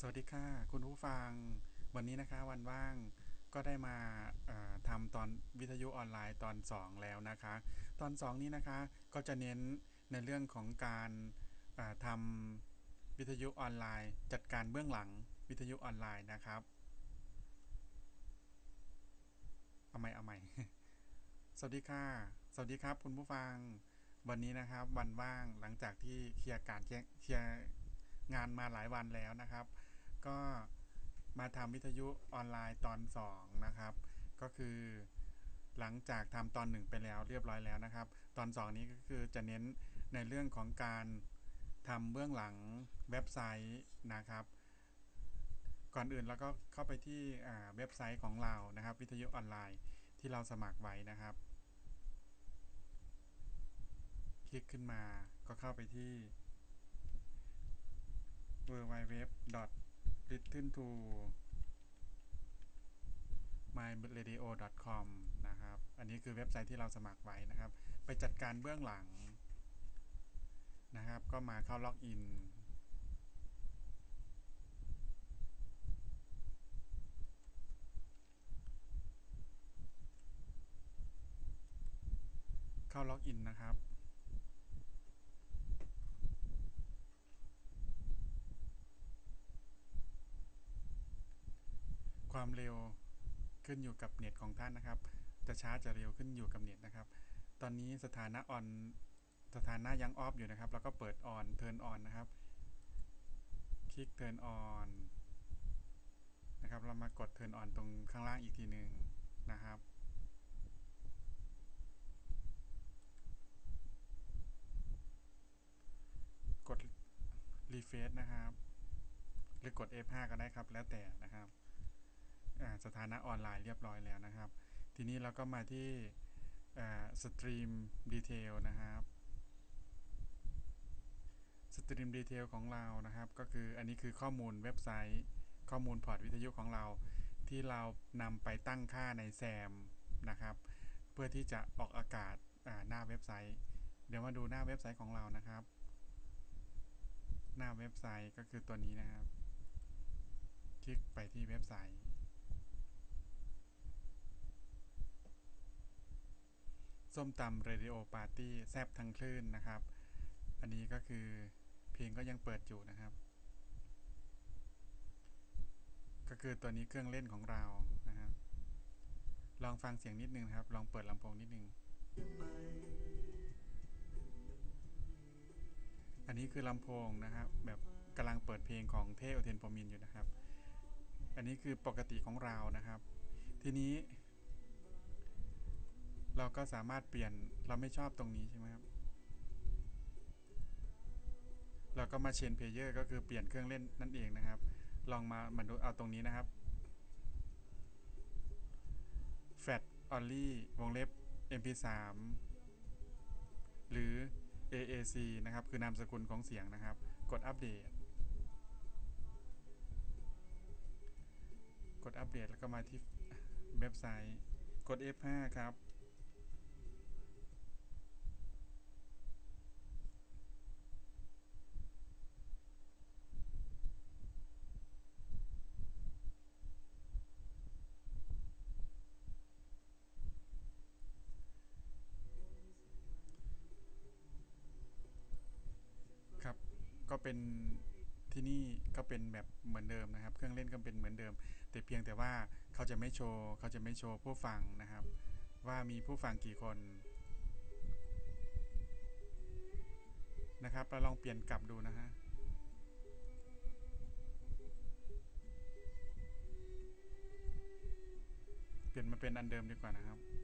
สวัสดีค่ะ คุณผู้ฟัง วันนี้นะคะวันว่างก็ได้มาทำตอนวิทยุออนไลน์ตอน 2 แล้วนะคะ ตอน 2 นี้นะคะก็จะเน้นในเรื่องของการทำวิทยุออนไลน์ จัดการเบื้องหลังวิทยุออนไลน์นะครับเอาใหม่เอาใหม่สวัสดีค่ะ สวัสดีครับ คุณผู้ฟัง วันนี้นะครับวันว่างหลังจากที่เคลียร์การเคลียร์งานมาหลายวันแล้วนะครับ ก็มาทำวิทยุออนไลน์ตอน 2 นะครับ ก็คือหลังจากทำตอน 1 ไปแล้วเรียบร้อยแล้วนะครับ ตอน 2 นี้ก็คือจะเน้นในเรื่องของการทำเบื้องหลังเว็บไซต์นะครับ ก่อนอื่นเราก็เข้าไปที่เว็บไซต์ของเรานะครับ วิทยุออนไลน์ที่เราสมัครไว้นะครับ คลิกขึ้นมาก็เข้าไปที่ w w w l i s t e n to myradio.com นะครับ อันนี้คือเว็บไซต์ที่เราสมัครไว้นะครับ ไปจัดการเบื้องหลังนะครับ ก็มาเข้าล็อกอิน เข้าล็อกอินนะครับ ความเร็วขึ้นอยู่กับเน็ตของท่านนะครับ จะช้าจะเร็วขึ้นอยู่กับเน็ตนะครับ ตอนนี้สถานะออนสถานะยังออฟอยู่นะครับ แล้วก็เปิดออนเทิร์นออนนะครับ คลิกเทิร์นออนนะครับ เรามากดเทิร์นออนตรงข้างล่างอีกทีหนึ่งนะครับกดรีเฟซนะครับ หรือกด F5 ก็ได้ครับ แล้วแต่นะครับ สถานะออนไลน์เรียบร้อยแล้วนะครับ ทีนี้เราก็มาที่สตรีมดีเทลนะครับสตรีมดีเทลของเรานะครับ ก็คืออันนี้คือข้อมูลเว็บไซต์ข้อมูลพอร์ตวิทยุของเรา ที่เรานำไปตั้งค่าในแซมนะครับ เพื่อที่จะออกอากาศาหน้าเว็บไซต์ เดี๋ยวมาดูหน้าเว็บไซต์ของเรานะครับ หน้าเว็บไซต์ก็คือตัวนี้นะครับ คลิกไปที่เว็บไซต์ ส้มตำเรดิโอปาร์ตี้แซบทั้งคลื่นนะครับ อันนี้ก็คือเพลงก็ยังเปิดอยู่นะครับ ก็คือตัวนี้เครื่องเล่นของเรานะครับ ลองฟังเสียงนิดนึงครับ ลองเปิดลำโพงนิดนึง อันนี้คือลำโพงนะครับ แบบกำลังเปิดเพลงของเทโอเทนโพมินอยู่นะครับ อันนี้คือปกติของเรานะครับ ทีนี้ เราก็สามารถเปลี่ยนเราไม่ชอบตรงนี้ใช่ไหมครับ เราก็มาเชนเพลเยอร์ก็คือเปลี่ยนเครื่องเล่นนั่นเองนะครับ ลองมามาดูเอาตรงนี้นะครับ Fat Only วงเล็บ MP3 หรือ AAC นะครับ คือนามสกุลของเสียงนะครับ กดอัปเดต กดอัปเดตแล้วก็มาที่เว็บไซต์ กด F5 ครับครับ ก็ เป็นที่นี่ก็เป็นแบบเหมือนเดิมนะครับ เครื่องเล่นก็เป็นเหมือนเดิม แต่เพียงแต่ว่าเขาจะไม่โชว์เขาจะไม่โชว์ผู้ฟังนะครับ ว่ามีผู้ฟังกี่คนนะครับเราลองเปลี่ยนกลับดูนะฮะเปลี่ยนมาเป็นอันเดิมดีกว่านะครับ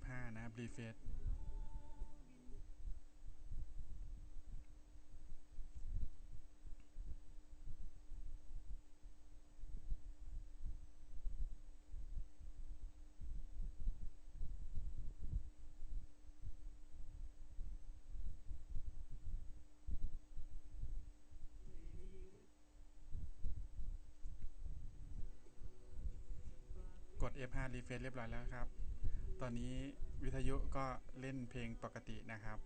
F5 นะครับ refresh กด F5 refresh เรียบร้อยแล้วครับ ตอนนี้วิทยุก็เล่นเพลงปกตินะครับ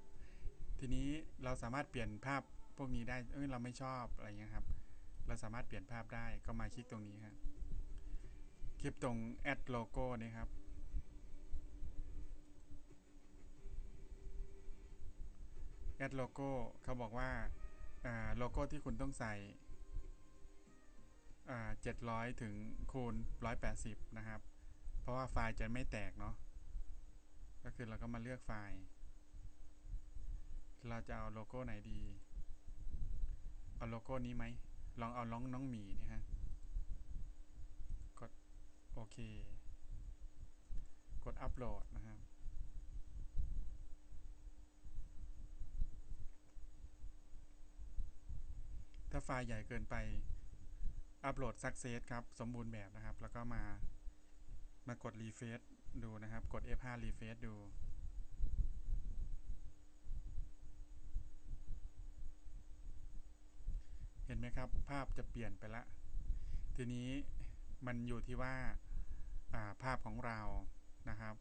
ทีนี้เราสามารถเปลี่ยนภาพพวกนี้ได้เอ้ยเราไม่ชอบอะไรเงี้ยครับ เราสามารถเปลี่ยนภาพได้ก็มาคลิกตรงนี้ครับคลิกตรง add logo นี่ครับ add logo เขาบอกว่าโลโก้ที่คุณต้องใส่เจ็ดร้อยถึงคูณร้อยแปดสิบนะครับ เพราะว่าไฟล์จะไม่แตกเนาะ ก็คือเราก็มาเลือกไฟล์ เราจะเอาโลโก้ไหนดี เอาโลโก้นี้ไหม ลองเอาล้องน้องหมีนี่ฮะ กดโอเค กดอัปโหลดนะครับถ้าไฟล์ใหญ่เกินไปอัปโหลด success ครับ สมบูรณ์แบบนะครับ แล้วก็มา มากด refresh ดูนะครับ กด F5 refresh ดู เห็นไหมครับ ภาพจะเปลี่ยนไปละ ทีนี้มันอยู่ที่ว่าภาพของเรานะครับ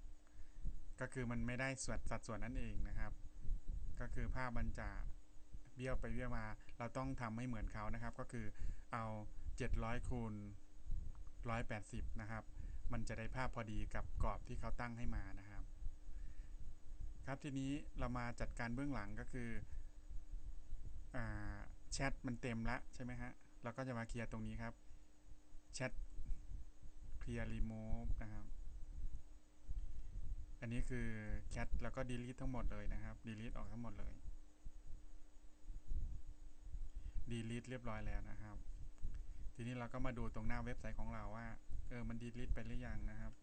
ก็คือมันไม่ได้ส่วนสัดส่วนนั่นเองนะครับ ก็คือภาพมันจะเบี้ยวไปเบี้ยวมา เราต้องทำให้เหมือนเขานะครับ ก็คือเอา 700คูณ180 นะครับ มันจะได้ภาพพอดีกับกรอบที่เขาตั้งให้มานะครับ ครับทีนี้เรามาจัดการเบื้องหลังก็คือแชทมันเต็มละใช่ไหมฮะเราก็จะมาเคลียร์ตรงนี้ครับแชทเคลียร์รีโมฟนะครับ อันนี้คือแชทแล้วก็ดีลิททั้งหมดเลยนะครับดีลิทออกทั้งหมดเลยดีลิทเรียบร้อยแล้วนะครับ ทีนี้เราก็มาดูตรงหน้าเว็บไซต์ของเราว่า เออ มันดีลิทไปหรือยังนะครับ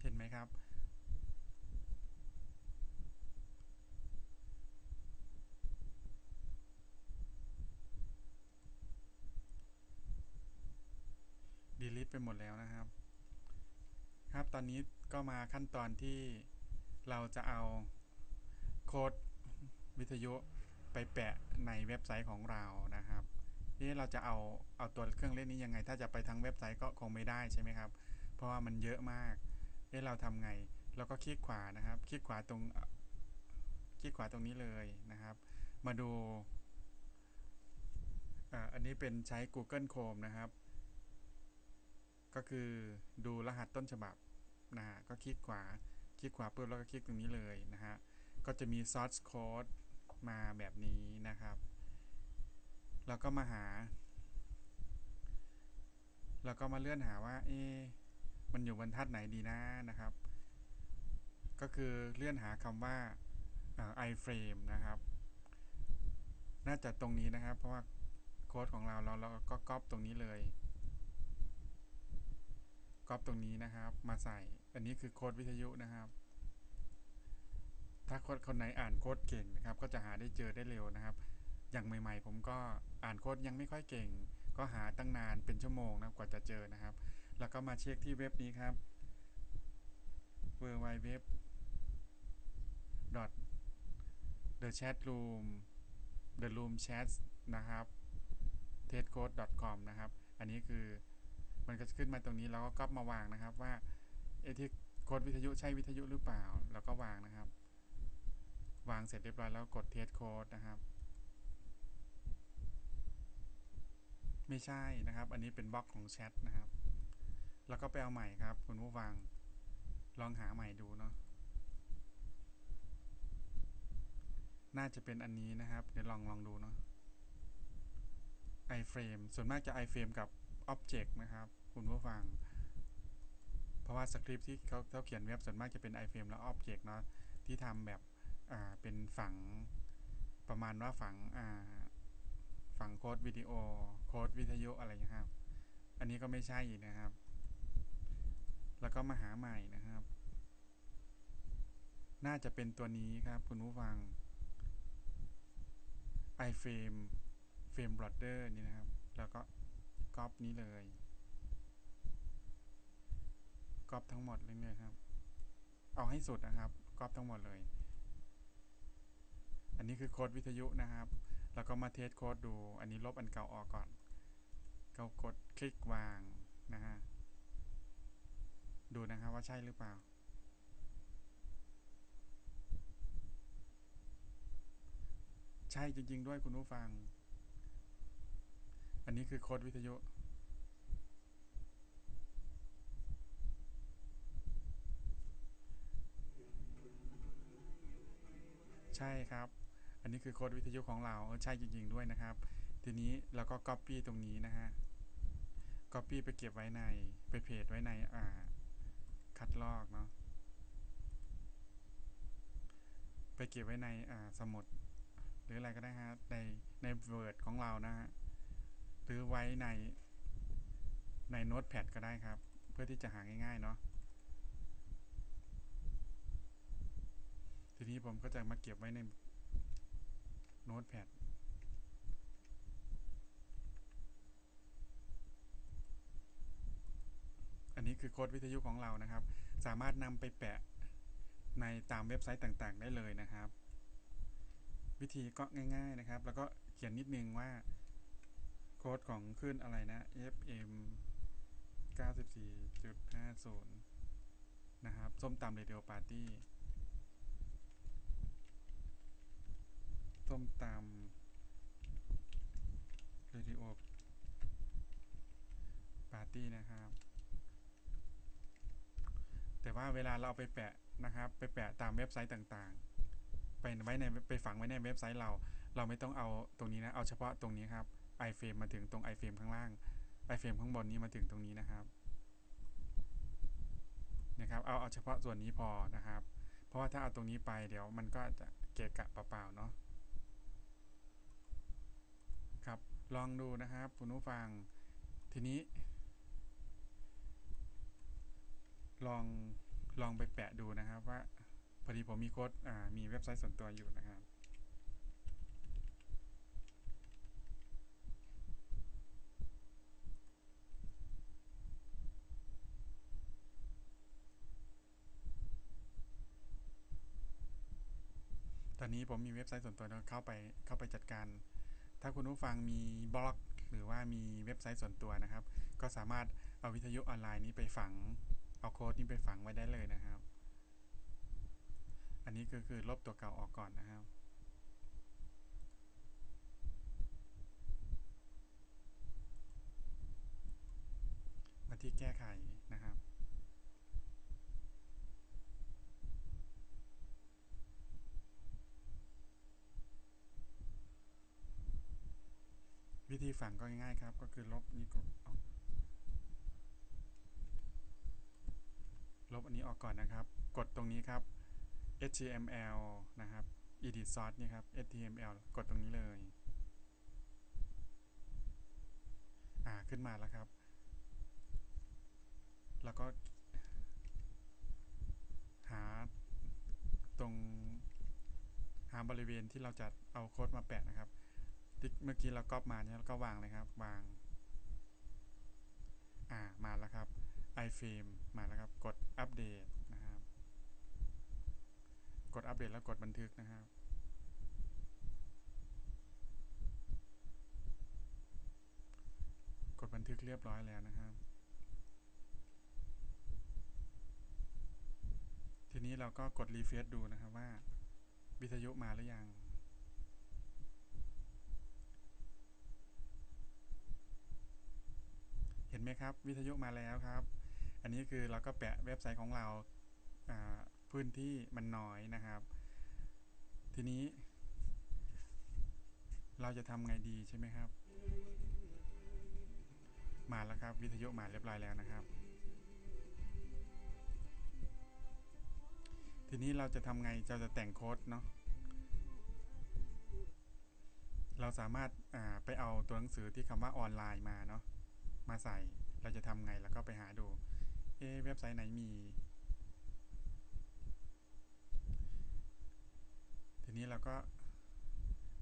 เห็นไหมครับดีลิทไปหมดแล้วนะครับ ครับ ตอนนี้ก็มาขั้นตอนที่เราจะเอา โค้ดวิทยุไปแปะในเว็บไซต์ของเรานะครับนี่เราจะเอาเอาตัวเครื่องเล่นนี้ยังไง ถ้าจะไปทั้งเว็บไซต์ก็คงไม่ได้ใช่ไหมครับ เพราะว่ามันเยอะมากเอ๊ะเราทำไงเราก็คลิกขวานะครับ คลิกขวาตรงคลิกขวาตรงนี้เลยนะครับ มาดูอันนี้เป็นใช้ Google Chrome นะครับ ก็คือดูรหัสต้นฉบับนะฮะก็คลิกขวา คลิกขวาปุ๊บแล้วก็คลิกตรงนี้เลยนะฮะ ก็จะมี source code มาแบบนี้นะครับเราก็มาหาเราก็มาเลื่อนหาว่า เอ๊มันอยู่บรรทัดไหนดีนะนะครับ ก็คือเลื่อนหาคำว่า iframe นะครับ น่าจะตรงนี้นะครับ เพราะว่าโค้ดของเราเราเราก็ก๊อปตรงนี้เลยก๊อปตรงนี้นะครับ มาใส่ อันนี้คือโค้ดวิทยุนะครับ ถ้าคนคนไหนอ่านโค้ดเก่งนะครับ ก็จะหาได้เจอได้เร็วนะครับ อย่างใหม่ ๆ ผมก็อ่านโค้ดยังไม่ค่อยเก่ง ก็หาตั้งนานเป็นชั่วโมงนะกว่าจะเจอนะครับ แล้วก็มาเช็คที่เว็บนี้ครับ w w w the chat room the room chat นะครับ testcode.com นะครับ อันนี้คือมันก็จะขึ้นมาตรงนี้แล้วก็ก๊อปมาวางนะครับว่าเอที่โค้ดวิทยุใช่วิทยุหรือเปล่า แล้วก็วางนะครับ วางเสร็จเรียบร้อยแล้วกดเทสโค้ดนะครับ ไม่ใช่นะครับ อันนี้เป็นบล็อกของแชทนะครับ แล้วก็ไปเอาใหม่ครับ คุณผู้ฟังลองหาใหม่ดูเนาะน่าจะเป็นอันนี้นะครับ เดี๋ยวลองลองดูเนาะ iframe ส่วนมากจะ iframe กับ object นะครับ คุณผู้ฟัง เพราะว่าสคริปต์ที่เขาเขาเขียนเว็บส่วนมากจะเป็น iframe และ object เนาะที่ทำแบบ อ่าเป็นฝังประมาณว่าฝังอ่าฝังโค้ดวิดีโอโค้ดวิทยุอะไรนี้ครับ อันนี้ก็ไม่ใช่นะครับ แล้วก็มาหาใหม่นะครับ น่าจะเป็นตัวนี้ครับคุณผู้ฟัง iframe frame border นี่นะครับ แล้วก็ก๊อปนี้เลยก๊อปทั้งหมดเลยนี่ยครับ เอาให้สุดนะครับก๊อปทั้งหมดเลย อันนี้คือโค้ดวิทยุนะครับ แล้วก็มาเทสโค้ดดู อันนี้ลบอันเก่าออกก่อนก็กดคลิกวางนะฮะ ดูนะครับว่าใช่หรือเปล่า ใช่จริง ๆ ด้วยคุณผู้ฟัง อันนี้คือโค้ดวิทยุใช่ครับ อันนี้คือโค้ดวิทยุของเราใช่จริง ๆ ด้วยนะครับ ทีนี้เราก็ Copy ตรงนี้นะฮะ Copy ไปเก็บไว้ในไปเพจไว้ในอ่าคัดลอกเนาะไปเก็บไว้ในอ่าสมุด หรืออะไรก็ได้ฮะในใน Word ของเรานะฮะหรือไว้ในในโน้ตแพดก็ได้ครับ เพื่อที่จะหาง่ายๆเนาะทีนี้ผมก็จะมาเก็บไว้ใน โน้ตแพดอันนี้คือโค้ดวิทยุของเรานะครับ สามารถนำไปแปะในตามเว็บไซต์ต่างๆ ได้เลยนะครับ วิธีก็ง่ายๆนะครับ แล้วก็เขียนนิดนึงว่าโค้ดของขึ้นอะไรนะ FM 94.50 นะครับ ส้มตำเรดิโอปาร์ตี้ ส้มตำเรดิโอปาร์ตี้นะครับ แต่ว่าเวลาเราเอาไปแปะนะครับ ไปแปะตามเว็บไซต์ต่างๆ ไปไว้ในไปฝังไว้ในเว็บไซต์เรา เราไม่ต้องเอาตรงนี้นะ เอาเฉพาะตรงนี้ครับ iframe มาถึงตรง iframe ข้างล่าง iframe ข้างบนนี้มาถึงตรงนี้นะครับนะครับเอาเอาเฉพาะส่วนนี้พอนะครับ เพราะว่าถ้าเอาตรงนี้ไปเดี๋ยวมันก็จะเกะกะเปล่าๆเนาะ ครับ ลองดูนะครับคุณผู้ฟังทีนี้ ลองลองไปแปะดูนะครับว่าพอดีผมมีโค้ดมีเว็บไซต์ส่วนตัวอยู่นะครับตอนนี้ผมมีเว็บไซต์ส่วนตัวแล้วเข้าไปเข้าไปจัดการ ถ้าคุณผู้ฟังมีบล็อก หรือว่ามีเว็บไซต์ส่วนตัวนะครับ ก็สามารถเอาวิทยุออนไลน์นี้ไปฝัง เอาโค้ดนี้ไปฝังไว้ได้เลยนะครับ อันนี้ก็คือลบตัวเก่าออกก่อนนะครับมาที่แก้ไขนะครับ วิ ธีฝังก็ง่ายๆครับ ก็คือลบนี้ก็ออกลบอันนี้ออกก่อนนะครับ กดตรงนี้ครับ html นะครับ edit source นี่ครับ html กดตรงนี้เลย อ่า ขึ้นมาแล้วครับ แล้วก็ หาตรง หาบริเวณที่เราจะเอาโค้ดมาแปะนะครับ ที่เมื่อกี้เราก๊อปมาเนี่ยเราก็วางเลยครับ วาง อ่า มาแล้วครับ iframe มาแล้วครับ กดอัปเดตนะครับ กดอัปเดตแล้วกดบันทึกนะครับกดบันทึกเรียบร้อยแล้วนะครับ ทีนี้เราก็กดรีเฟรชดูนะครับว่า วิทยุมาหรือยัง เห็นไห มครับ วิทยุมาแล้วครับ อันนี้คือเราก็แปะเว็บไซต์ของเราพื้นที่มันน้อยนะครับ ทีนี้ เราจะทำไงดีใช่ไหมครับ มาแล้วครับ วิทยุมาเรียบร้อยแล้วนะครับ ทีนี้เราจะทำไงเราจะแต่งโค้ดเนาะเราสามารถไปเอาตัวหนังสือที่คำว่าออนไลน์มาเนาะมาใส่ เราจะทำไงแล้วก็ไปหาดูเอเว็บไซต์ไหนมี ทีนี้เราก็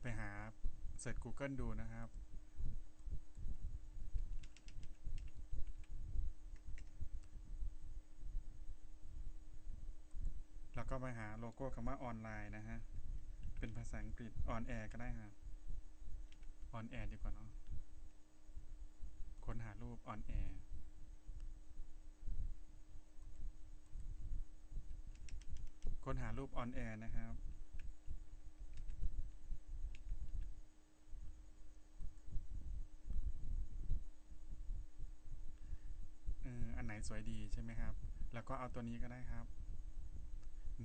ไปหาเสิร์ช Google ดูนะครับแล้วก็ไปหาโลโก้คำว่าออนไลน์นะฮะ เป็นภาษาอังกฤษออนแอร์ก็ได้ครับ on air ดีกว่าเนาะ ค้นหารูป on air ค้นหารูป on air นะครับอออันไหนสวยดีใช่ไหมครับ แล้วก็เอาตัวนี้ก็ได้ครับ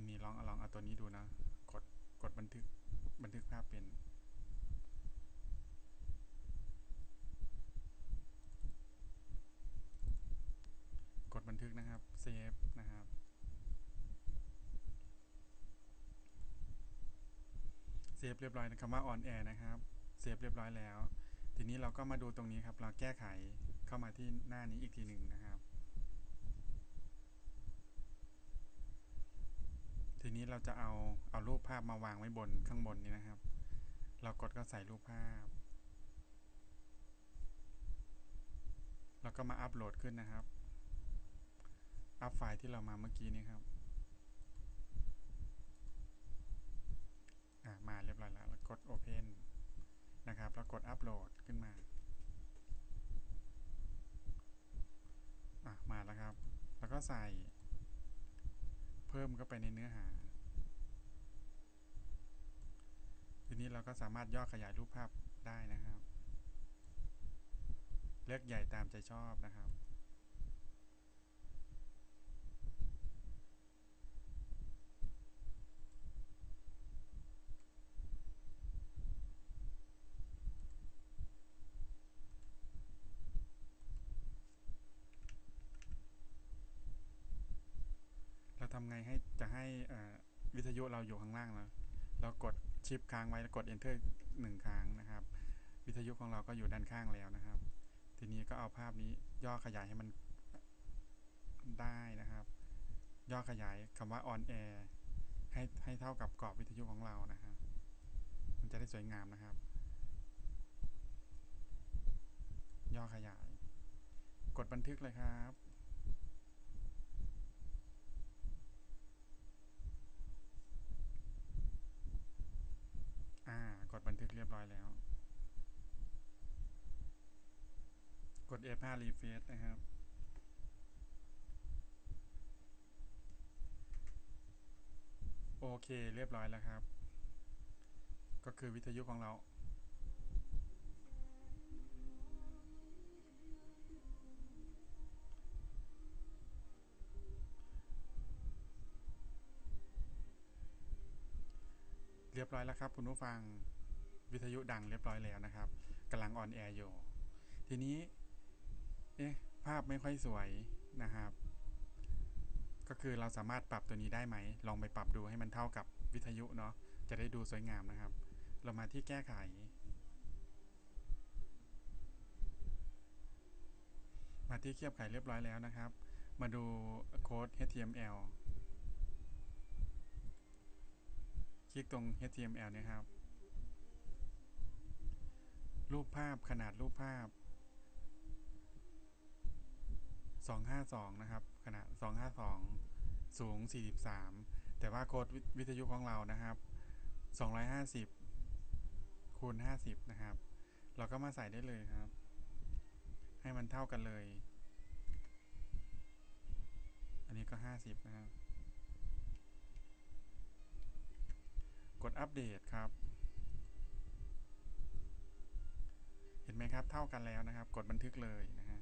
นี่ลองลองเอาตัวนี้ดูนะ กดกดบันทึกบันทึกภาพเป็น บันทึกนะครับเซฟนะครับ เซฟเรียบร้อยนะคำว่า on air นะครับ เซฟเรียบร้อยแล้ว ทีนี้เราก็มาดูตรงนี้ครับ เราแก้ไขเข้ามาที่หน้านี้อีกทีหนึ่งนะครับ ทีนี้เราจะเอาเอารูปภาพมาวางไว้บนข้างบนนี้นะครับ เรากดก็ใส่รูปภาพแล้วก็มาอัปโหลดขึ้นนะครับ อัปไฟล์ที่เรามาเมื่อกี้นี้ครับอ่ามาเรียบร้อยแล้วแล้วกด Open นะครับ แล้วกดอัปโหลดขึ้นมาอะมาแล้วครับ แล้วก็ใส่ เพิ่มเข้าไปในเนื้อหา ทีนี้เราก็สามารถย่อขยายรูปภาพได้นะครับ เลือกใหญ่ตามใจชอบนะครับำไงให้จะให้วิทยุเราอยู่ข้างล่างแล้วเรากดชิปค้างไว้แล้วกด enter หนึ่งครั้งนะครับ วิทยุของเราก็อยู่ด้านข้างแล้วนะครับ ทีนี้ก็เอาภาพนี้ย่อขยายให้มันได้นะครับ ย่อขยายคำว่า on air ให้ให้เท่ากับกรอบวิทยุของเรานะครับมันจะได้สวยงามนะครับ ย่อขยาย กดบันทึกเลยครับ อ่า กดบันทึกเรียบร้อยแล้ว กด F5 refresh นะครับโอเค เรียบร้อยแล้วครับ ก็คือวิทยุของเรา เรียบร้อยแล้วครับ คุณผู้ฟัง วิทยุดังเรียบร้อยแล้วนะครับกำลังออนแอร์อยู่ ทีนี้เอ๊ะภาพไม่ค่อยสวยนะครับ ก็คือเราสามารถปรับตัวนี้ได้ไหม ลองไปปรับดูให้มันเท่ากับวิทยุเนาะจะได้ดูสวยงามนะครับ เรามาที่แก้ไข มาที่เคียบไขเรียบร้อยแล้วนะครับ มาดูโค้ด HTML คลิกตรง HTML นะครับ รูปภาพขนาดรูปภาพ 252 นะครับ ขนาด 252 สูง 43 แต่ว่าโค้ดวิทยุของเรานะครับ 250 คูณ 50 นะครับ เราก็มาใส่ได้เลยครับ ให้มันเท่ากันเลย อันนี้ก็ 50 นะครับ กดอัปเดตครับ เห็นไหมครับ เท่ากันแล้วนะครับ กดบันทึกเลยนะฮะ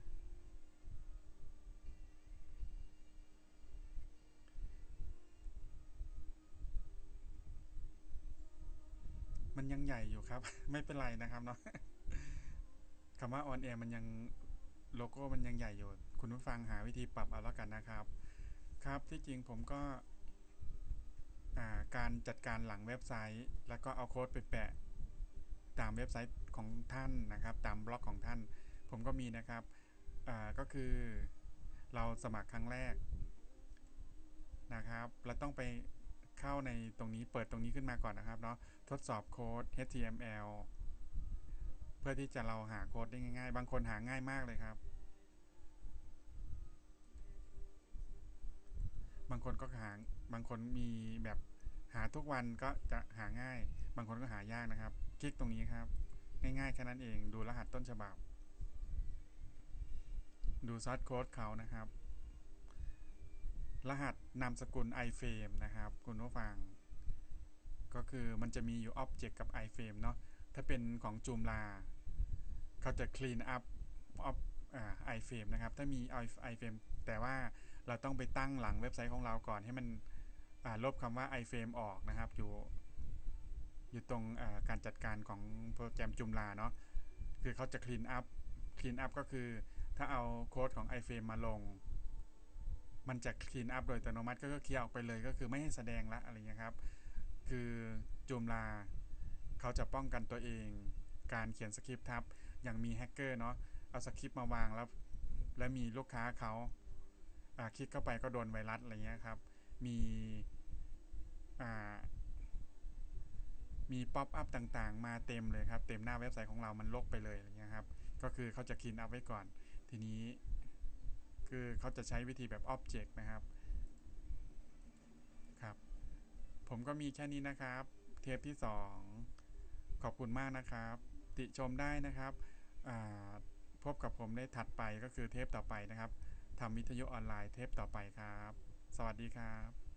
มันยังใหญ่อยู่ครับ ไม่เป็นไรนะครับเนาะคำว่า on air มันยังโลโก้มันยังใหญ่อยู่ คุณผู้ฟังหาวิธีปรับเอาแล้วกันนะครับ ครับที่จริงผมก็การจัดการหลังเว็บไซต์ แล้วก็เอาโค้ดไปแปะตามเว็บไซต์ ของท่านนะครับ ตามบล็อกของท่าน ผมก็มีนะครับก็คือเราสมัครครั้งแรกนะครับเราต้องไปเข้าในตรงนี้เปิดตรงนี้ขึ้นมาก่อนนะครับเนาะทดสอบโค้ด HTML เพื่อที่จะเราหาโค้ดได้ง่ายๆ บางคนหาง่ายมากเลยครับ บางคนก็หาบางคนมีแบบหาทุกวันก็จะหาง่าย บางคนก็หายากนะครับ คลิกตรงนี้ครับ ง่ายๆแค่นั้นเองดูรหัสต้นฉบับ ดูซอสโค้ดเขานะครับ รหัสนามสกุล iframe นะครับ คุณผู้ฟัง ก็คือมันจะมีอยู่ object กับ iframe เนาะถ้าเป็นของจูมลาเขาจะ clean up of อ่า iframe นะครับ ถ้ามี iframe แต่ว่าเราต้องไปตั้งหลังเว็บไซต์ของเราก่อนให้มันลบคำว่า iframe ออกนะครับ อยู่ อยู่ตรงการจัดการของโปรแกรมจุมลาเนาะคือเขาจะ clean up clean up ก็คือถ้าเอาโค้ดของ iframe มาลง มันจะ clean up โดยอัตโนมัติก็เคลียร์ออกไปเลยก็คือไม่ให้แสดงละอะไรเงี้ยครับ คือจูมลาเขาจะป้องกันตัวเองการเขียนสคริปต์ทับ อย่างมีแฮกเกอร์เนาะเอาสคริปต์มาวางแล้ว แล้วมีลูกค้าเขาอ่าคลิกเข้าไปก็โดนไวรัสอะไรเงี้ยครับ มีอ่า มีป๊อปอัพต่างๆ มาเต็มเลยครับ เต็มหน้าเว็บไซต์ของเรามันลกไปเลยอะไรเงี้ยครับ ก็คือเขาจะคลีนอัพไว้ก่อน ทีนี้ คือเขาจะใช้วิธีแบบ Object นะครับ ครับ ผมก็มีแค่นี้นะครับ เทปที่ 2 ขอบคุณมากนะครับ ติชมได้นะครับพบกับผมในถัดไปก็คือเทปต่อไปนะครับทำวิทยุออนไลน์เทปต่อไปครับ สวัสดีครับ